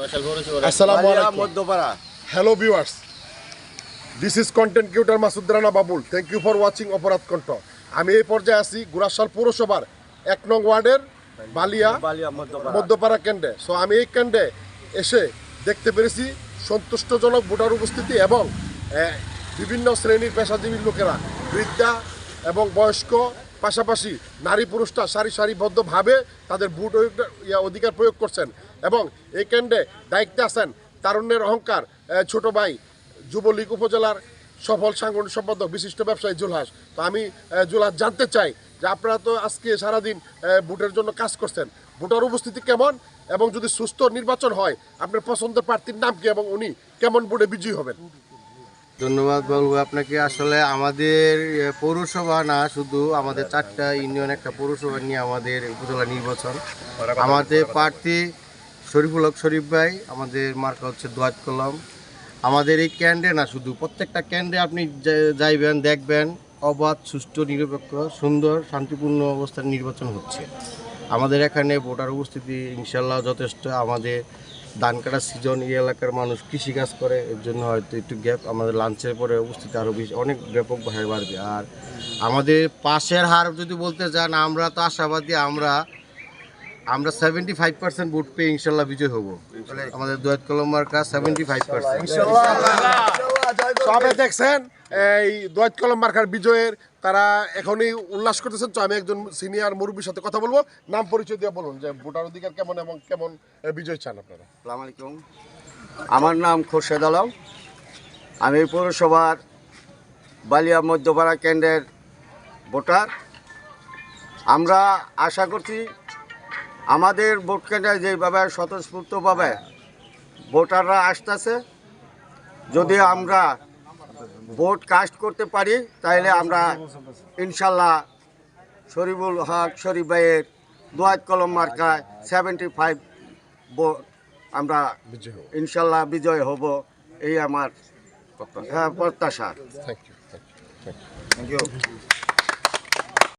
আসসালামু আলাইকুম। Madhyapara. Hello viewers this is content creator Masud Rana Babul thank you for watching অপরাধ কণ্ঠ আমি এই পর্যায়ে আছি গুরাশাল পৌরসভার এক নং ওয়ার্ডের বালিয়া মধ্যপাড়া। কেন্দ্রে। সো আমি এই কেন্দ্রে এসে দেখতে পেরেছি সন্তুষ্টজনক ভোটার উপস্থিতি এবং বিভিন্ন শ্রেণির পেশাজীবীর লোকেরা বৃদ্ধা এবং বয়স্ক পাশাপাশি নারী পুরুষরা সারি সারিবদ্ধভাবে তাদের ভোট অধিকার- প্রয়োগ করছেন এবং এই কেন্দ্রে দায়িত্বে আছেন তারুণ্যের অহংকার ছোট ভাই যুবলীগ উপজেলার সফল সাংগঠনিক সম্পাদক, বিশিষ্ট ব্যবসায়ী জুলহাস। তো আমি জুলহাস, জানতে চাই যে আপনারা তো আজকে সারাদিন ভোটের জন্য কাজ করছেন। ভোটার উপস্থিতি কেমন? এবং যদি সুস্থ নির্বাচন হয়, আপনার পছন্দের প্রার্থীর নাম কি? এবং উনি কেমন ভোটে বিজয়ী হবেন? ধন্যবাদ বলব আপনাকে। আসলে আমাদের পৌরসভা না, শুধু আমাদের চারটা ইউনিয়ন, একটা পৌরসভা নিয়ে আমাদের উপজেলা নির্বাচন। আমাদের প্রার্থী শরীফুল হক শরীফ ভাই, আমাদের মার্কা হচ্ছে দোয়াত কলম। আমাদের এই কেন্দ্রে না, শুধু প্রত্যেকটা কেন্দ্রে আপনি যাইবেন, দেখবেন, অবাধ, সুষ্ঠু, নিরপেক্ষ, সুন্দর, শান্তিপূর্ণ অবস্থার নির্বাচন হচ্ছে। আমাদের এখানে ভোটার উপস্থিতি ইনশাল্লাহ যথেষ্ট। আমাদের ধান কাটার সিজন এই এলাকার মানুষ কৃষিকাজ করে এর জন্য হয়তো একটু গ্যাপ আমাদের লাঞ্চের পরে উপস্থিতি আরও বেশি অনেক ব্যাপক হারে বাড়বে। আর আমাদের পাশের হার যদি বলতে চান আমরা তো আশাবাদী আমরা আমরা সেভেন্টি ফাইভ পার্সেন্ট ভোট পেয়ে ইনশাল্লাহ বিজয় হব। আমাদের দোয়াত কলম্বার মার্কা সেভেন্টি ফাইভ পার্সেন্ট সবে দেখছেন এই দোয়াত কলম মার্কার বিজয়ের, তারা এখনই উল্লাস করতেছেন। তো আমি একজন সিনিয়র মুরব্বীর সাথে কথা বলব। নাম পরিচয় দিয়ে বলুন যে ভোটার অধিকার কেমন এবং কেমন বিজয় চান আপনারা? আসসালামু আলাইকুম। আমার নাম খোরশেদ আলম। আমি পৌরসভার বালিয়া মধ্যপাড়া কেন্দ্রের ভোটার। আমরা আশা করছি আমাদের ভোট কেন্দ্রে যেভাবে স্বতঃস্ফূর্তভাবে ভোটাররা আসতেছে যদি আমরা ভোট কাস্ট করতে পারি তাহলে আমরা ইনশাল্লাহ শরীফুল হক শরীফ ভাইয়ের দোয়াত কলম মার্কায় সেভেন্টি ফাইভ ভোট আমরা ইনশাল্লাহ বিজয় হব এই আমার হ্যাঁ, প্রত্যাশা। Thank you thank you thank you